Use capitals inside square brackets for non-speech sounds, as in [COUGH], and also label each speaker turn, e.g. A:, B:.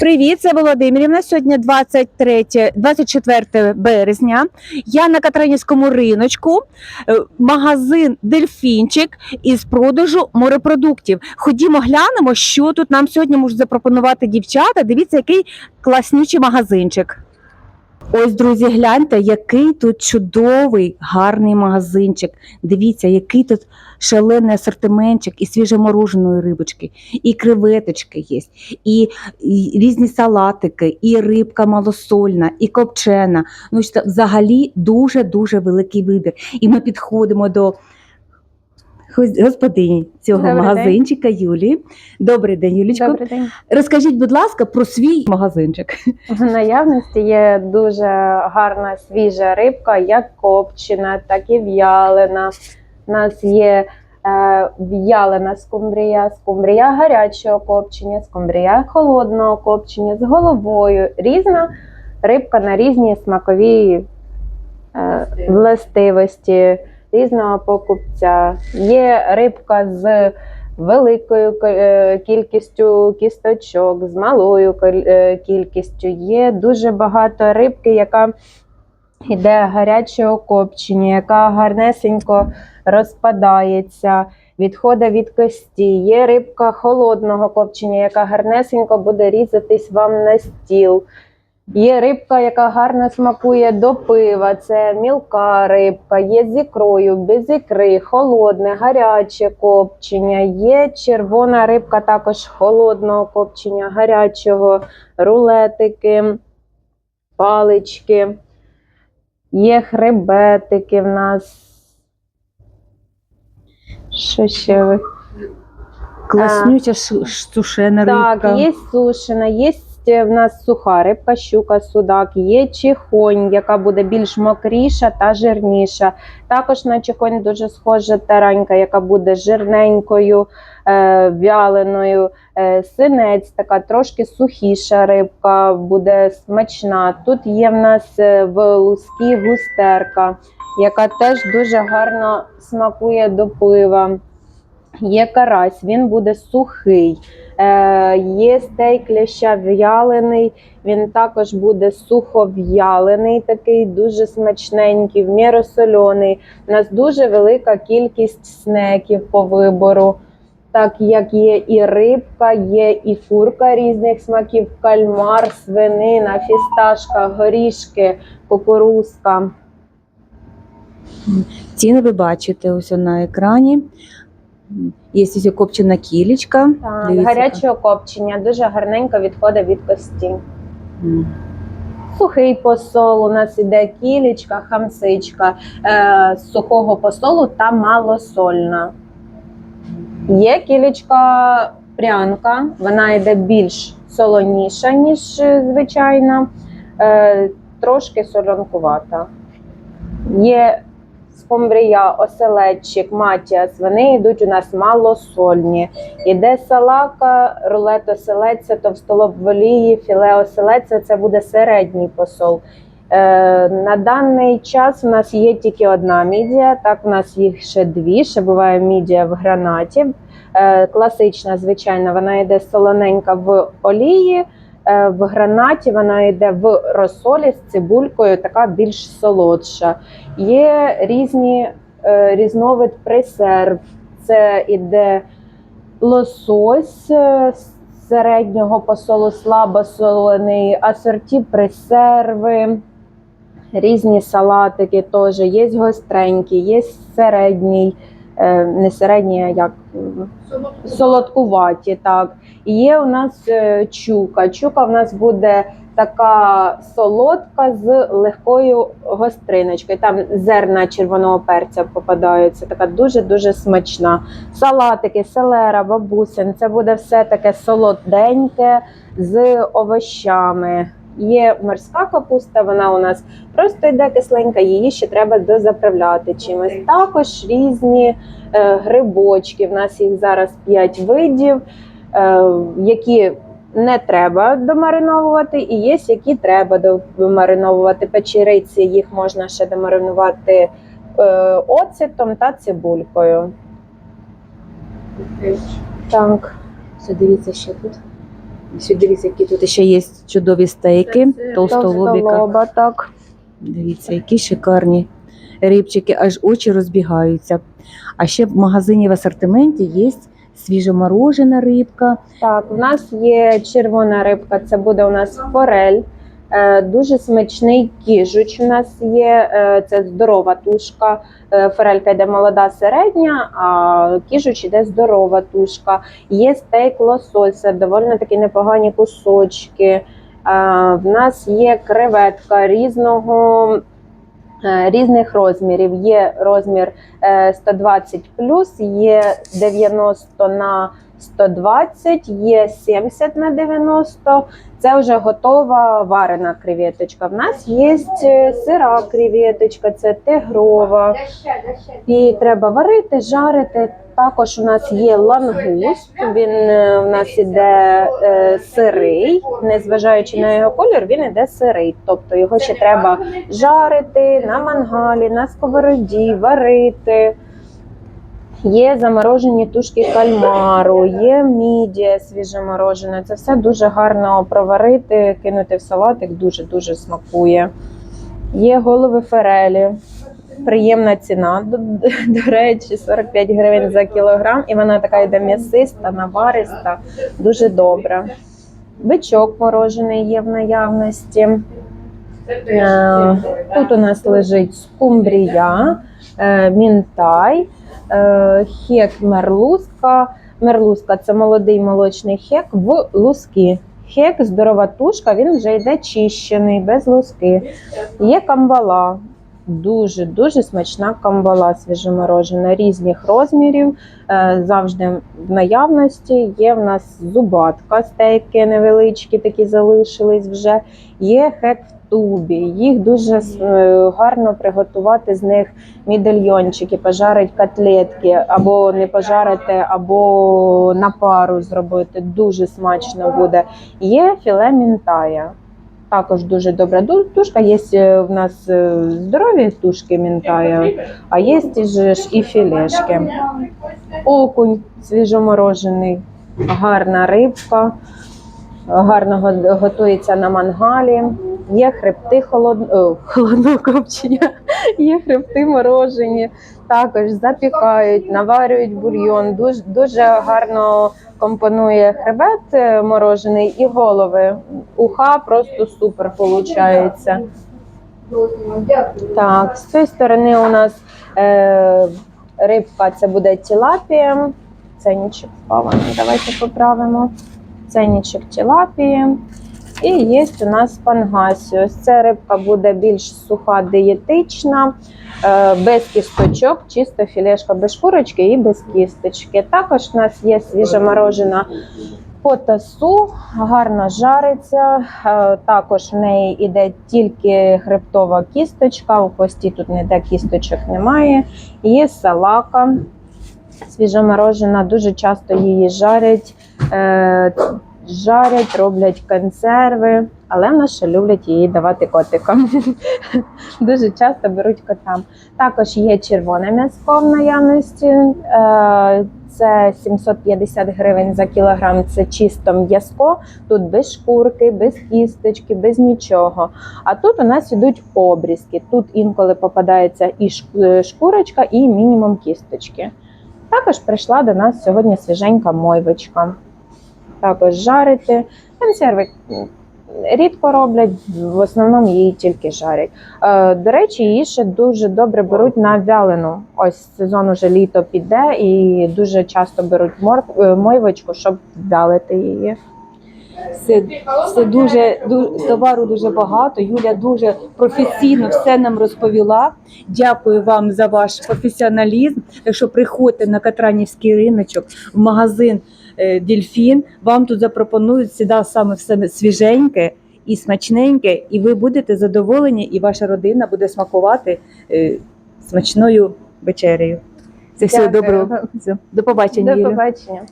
A: Привіт, це Володимирівна. Сьогодні 23, 24 березня. Я на Катеринівському риночку, е, магазин Дельфінчик із продажу морепродуктів. Ходімо, глянемо, що тут нам сьогодні можуть запропонувати дівчата. Дивіться, який класнючий магазинчик. Ось, друзі, гляньте, який тут чудовий, гарний магазинчик. Дивіться, який тут шалений асортиментчик і свіжемороженої рибочки, і креветочки є, і, і різні салатики, і рибка малосольна, і копчена. Ну, взагалі дуже-дуже великий вибір. І ми підходимо до господині цього
B: Добрий день.
A: магазинчика Юлії. Добрий день, Юлічко.
B: Добрий день.
A: Розкажіть, будь ласка, про свій магазинчик.
B: В наявності є дуже гарна свіжа рибка, як копчена, так і в'ялена. У нас є е, в'ялена скумбрія, скумбрія гарячого копчення, скумбрія холодного копчення з головою. Різна рибка на різні смакові е, властивості різного покупця. Є рибка з великою е, кількістю кісточок, з малою е, кількістю. Є дуже багато рибки, яка йде гарячого копчення, яка гарнесенько розпадається, відходить від кості. Є рибка холодного копчення, яка гарнесенько буде різатись вам на стіл. Є рибка, яка гарно смакує до пива. Це мілка рибка, є з ікрою, без ікри, холодне, гаряче копчення. Є червона рибка, також холодного копчення, гарячого, рулетики, палички. Є хребетики в нас. Що ще ви?
A: Класнюча сушена рибка.
B: Так, є сушена, є в нас суха рибка, щука, судак, є чихонь, яка буде більш мокріша та жирніша. Також на чихонь дуже схожа таранька, яка буде жирненькою, е, вяленою. Е, синець, така трошки сухіша рибка, буде смачна. Тут є в нас е, в лускі густерка, яка теж дуже гарно смакує до пива. Є карась, він буде сухий. Е, є стейк ляща в'ялений, він також буде сухов'ялений, такий дуже смачненький, в міру соляний. У нас дуже велика кількість снеків по вибору. Так як є і рибка, є і фурка різних смаків, кальмар, свинина, фісташка, горішки, кукурузка.
A: Ціни ви бачите ось на екрані. Є ось копчена кілечка.
B: Так,
A: Дивіться,
B: гарячого копчення, дуже гарненько відходить від кості. Сухий посол, у нас іде кілечка, хамсичка е, з сухого посолу та малосольна. Є кілечка прянка, вона йде більш солоніша, ніж е, звичайна, е, трошки солонкувата. Є скумбрія, оселедчик, матіас, вони йдуть у нас малосольні. Іде салака, рулет оселедця, товстолоб в олії, філе оселедця це буде середній посол. Е, на даний час у нас є тільки одна мідія, так у нас їх ще дві. Ще буває мідія в гранаті. Е, класична, звичайно, вона йде солоненька в олії. Е, В гранаті вона йде в розсолі з цибулькою, така більш солодша. Є різні е, різновид пресерв. Це іде лосось е, середнього посолу, слабосолений, асорті пресерви, різні салатики теж. Є гостренькі, є середній, не середній, а як солодкуваті. Так. Є у нас е, чука. Чука в нас буде така солодка з легкою гостриночкою. Там зерна червоного перця попадаються. Така дуже-дуже смачна. Салатики, селера, бабусин. Це буде все таке солоденьке з овощами. Є морська капуста, вона у нас просто йде кисленька, її ще треба дозаправляти чимось. Також різні е, грибочки. В нас їх зараз 5 видів, які не треба домариновувати, і є, які треба домариновувати. Печериці їх можна ще домаринувати е, оцетом та цибулькою. Так.
A: Все, дивіться, що тут. Ось дивіться, які тут ще є чудові стейки, толстолобіка.
B: Товстолоба, так.
A: Дивіться, які шикарні рибчики, аж очі розбігаються. А ще в магазині в асортименті є свіжоморожена рибка.
B: Так, в нас є червона рибка, це буде у нас форель. Е, Дуже смачний кіжуч у нас є. е, Це здорова тушка. Е, Форелька йде молода середня, а кіжуч йде здорова тушка. Є стейк лосося, доволі такі непогані кусочки. В нас є креветка різного. Е, Різних розмірів. Є розмір е, 120 є 90 на 120, є 70 на 90. Це вже готова варена креветочка. В нас є е, сира креветочка, це тигрова. Її треба варити, жарити. Також у нас є лангуст. Він е, в нас іде е, сирий, незважаючи на його колір, він іде сирий. Тобто його ще треба жарити на мангалі, на сковороді, варити. Є заморожені тушки кальмару, є мідія свіжоморожена. Це все дуже гарно проварити, кинути в салатик, дуже-дуже смакує. Є голови форелі. Приємна ціна, до, до речі, 45 гривень за кілограм, і вона така йде м'ясиста, навариста, дуже добра. Бичок морожений є в наявності. Е, Тут у нас лежить скумбрія, е, мінтай, хек мерлузка. Мерлузка це молодий молочний хек в луски. Хек здорова тушка, він вже йде чищений, без луски. Є камбала. Дуже дуже смачна камбала свіжоморожена різних розмірів. е, Завжди в наявності. Є в нас зубатка, стейки невеличкі, такі залишились вже. Є хек в тубі. Їх дуже е, гарно приготувати з них мідальйончики, пожарить котлетки, або не пожарити, або на пару зробити. Дуже смачно буде. Є філе мінтая. Також дуже добра тушка. Є е, в нас е, здорові тушки мінтая, а є і філешки. Окунь свіжоморожений, гарна рибка, гарно готується на мангалі. Є хребти холод... О, холодного копчення, [LAUGHS] є хребти морожені, також запікають, наварюють бульйон. Дуже, дуже гарно компонує хребет е, морожений і голови. Уха просто супер виходить. Так, з цієї сторони у нас е, рибка це буде тілапія. Ценничок впала. Давайте поправимо. Ценничок тілапії. І є у нас пангасіус. Ця рибка буде більш суха, дієтична, е, без кісточок, чисто філешка без шкурочки і без кісточки. Також у нас є свіжоморожена потасу, гарно жариться. Е, Також в неї йде тільки хребтова кісточка, у хвості тут ніде кісточок немає. Є салака свіжоморожена, дуже часто її жарять. Жарять, роблять консерви, але в ще люблять її давати котикам. [LAUGHS] Дуже часто беруть котам. Також є червоне м'яско в наявності. Е, Це 750 гривень за кілограм. Це чисто м'яско. Тут без шкурки, без кісточки, без нічого. А тут у нас ідуть обрізки. Тут інколи попадається і е, шкурочка, і мінімум кісточки. Також прийшла до нас сьогодні свіженька мойвочка. Також жарити. Консерви рідко роблять, в основному її тільки жарять. Е, До речі, її ще дуже добре беруть на вялену. Ось сезон уже літо піде, і дуже часто беруть морк- е, мойвочку, щоб вялити її.
A: Все, все дуже, дуже товару дуже багато. Юля дуже професійно все нам розповіла. Дякую вам за ваш професіоналізм. Якщо приходьте на Катранівський риночок в магазин е, Дельфін, вам тут запропонують сюди саме все свіженьке і смачненьке, і ви будете задоволені, і ваша родина буде смакувати е, смачною вечерею. Це все доброго. До побачення.
B: До побачення.